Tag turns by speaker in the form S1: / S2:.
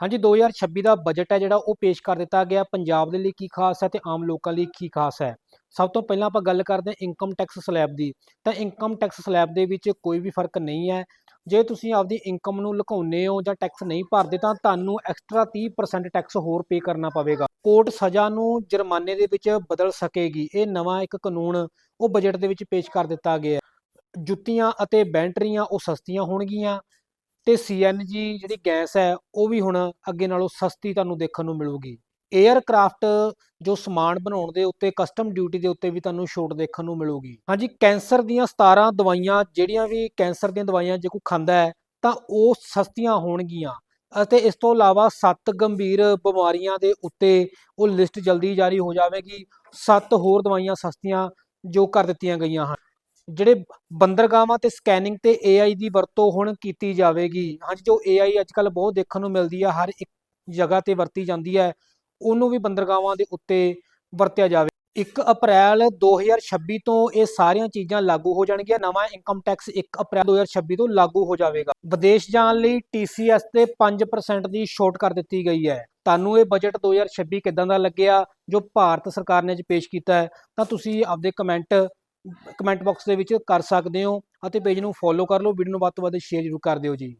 S1: ਹਾਂਜੀ 2026 ਦਾ ਬਜਟ ਹੈ ਜਿਹੜਾ, ਉਹ ਪੇਸ਼ ਕਰ ਦਿੱਤਾ ਗਿਆ। ਪੰਜਾਬ ਦੇ ਲਈ ਕੀ ਖਾਸ ਹੈ ਤੇ ਆਮ ਲੋਕਾਂ ਲਈ ਕੀ ਖਾਸ ਹੈ? ਸਭ ਤੋਂ ਪਹਿਲਾਂ ਆਪਾਂ ਗੱਲ ਕਰਦੇ ਹਾਂ ਇਨਕਮ ਟੈਕਸ ਸਲੈਬ ਦੀ। ਤਾਂ ਇਨਕਮ ਟੈਕਸ ਸਲੈਬ ਦੇ ਵਿੱਚ ਕੋਈ ਵੀ ਫ਼ਰਕ ਨਹੀਂ ਹੈ। ਜੇ ਤੁਸੀਂ ਆਪਦੀ ਇਨਕਮ ਨੂੰ ਲੁਕਾਉਂਦੇ ਹੋ ਜਾਂ ਟੈਕਸ ਨਹੀਂ ਭਰਦੇ, ਤਾਂ ਤੁਹਾਨੂੰ ਐਕਸਟਰਾ 30% ਟੈਕਸ ਹੋਰ ਪੇ ਕਰਨਾ ਪਵੇਗਾ। ਕੋਰਟ ਸਜ਼ਾ ਨੂੰ ਜੁਰਮਾਨੇ ਦੇ ਵਿੱਚ ਬਦਲ ਸਕੇਗੀ। ਇਹ ਨਵਾਂ ਇੱਕ ਕਾਨੂੰਨ, ਉਹ ਬਜਟ ਦੇ ਵਿੱਚ ਪੇਸ਼ ਕਰ ਦਿੱਤਾ ਗਿਆ ਜੁੱਤੀਆਂ ਅਤੇ ਬੈਂਟਰੀਆਂ ਉਹ ਸਸਤੀਆਂ ਹੋਣਗੀਆਂ। ਤੇ ਸੀਐਨਜੀ ਜਿਹੜੀ ਗੈਸ ਹੈ, ਉਹ ਵੀ ਹੁਣ ਅੱਗੇ ਨਾਲੋਂ ਸਸਤੀ ਤੁਹਾਨੂੰ ਦੇਖਣ ਨੂੰ ਮਿਲੂਗੀ। 에ਅਰਕ੍ਰਾਫਟ ਜੋ ਸਮਾਨ ਬਣਾਉਣ ਦੇ ਉੱਤੇ ਕਸਟਮ ਡਿਊਟੀ ਦੇ ਉੱਤੇ ਵੀ ਤੁਹਾਨੂੰ ਛੋਟ ਦੇਖਣ ਨੂੰ ਮਿਲੂਗੀ। ਹਾਂਜੀ, ਕੈਂਸਰ ਦੀਆਂ 17 ਦਵਾਈਆਂ, ਜਿਹੜੀਆਂ ਵੀ ਕੈਂਸਰ ਦੀਆਂ ਦਵਾਈਆਂ ਜੇ ਕੋਈ ਖਾਂਦਾ ਹੈ, ਤਾਂ ਉਹ ਸਸਤੀਆਂ ਹੋਣਗੀਆਂ। ਅਤੇ ਇਸ ਤੋਂ ਇਲਾਵਾ 7 ਗੰਭੀਰ ਬਿਮਾਰੀਆਂ ਦੇ ਉੱਤੇ ਉਹ ਲਿਸਟ ਜਲਦੀ ਜਾਰੀ ਹੋ ਜਾਵੇਗੀ। 7 ਹੋਰ ਦਵਾਈਆਂ ਸਸਤੀਆਂ ਜੋ ਕਰ ਦਿੱਤੀਆਂ ਗਈਆਂ ਹਨ। ਜਿਹੜੇ ਬੰਦਰਗਾਵਾਂ ਤੇ ਸਕੈਨਿੰਗ ਤੇ AI ਦੀ ਵਰਤੋਂ ਹੁਣ ਕੀਤੀ ਜਾਵੇਗੀ। ਹਾਂਜੀ, ਜੋ AI ਅੱਜ ਬਹੁਤ ਦੇਖਣ ਨੂੰ ਮਿਲਦੀ ਆ, ਹਰ ਇੱਕ ਜਗ੍ਹਾ ਤੇ ਵਰਤੀ ਜਾਂਦੀ ਹੈ ਉਹਨੂੰ ਵੀ ਬੰਦਰਗਾਵਾਂ ਦੇ ਉੱਤੇ ਵਰਤਿਆ ਜਾਵੇ। 1 ਅਪ੍ਰੈਲ 2026 ਤੋਂ ਇਹ ਸਾਰੀਆਂ ਚੀਜ਼ਾਂ ਲਾਗੂ ਹੋ ਜਾਣਗੀਆਂ, ਨਵਾਂ ਇਨਕਮ ਟੈਕਸ 1 ਅਪ੍ਰੈਲ 2026 ਤੋਂ ਲਾਗੂ ਹੋ ਜਾਵੇਗਾ। ਵਿਦੇਸ਼ ਜਾਣ ਲਈ TCS ਤੇ 5% ਦੀ ਛੋਟ ਕਰ ਦਿੱਤੀ ਗਈ ਹੈ। ਤੁਹਾਨੂੰ ਇਹ ਬਜਟ 2026 ਕਿਦਾਂ ਦਾ ਲੱਗਿਆ, ਜੋ ਭਾਰਤ ਸਰਕਾਰ ਨੇ ਅੱਜ ਪੇਸ਼ ਕੀਤਾ ਹੈ, ਤਾਂ ਤੁਸੀਂ ਆਪਦੇ ਕਮੈਂਟ ਕਮੈਂਟ ਬਾਕਸ ਦੇ ਵਿੱਚ ਕਰ ਸਕਦੇ ਹੋ ਅਤੇ ਪੇਜ ਨੂੰ ਫੋਲੋ ਕਰ ਲਓ ਵੀਡੀਓ ਨੂੰ ਵੱਧ ਤੋਂ ਵੱਧ ਸ਼ੇਅਰ ਜ਼ਰੂਰ ਕਰ ਦਿਓ ਜੀ।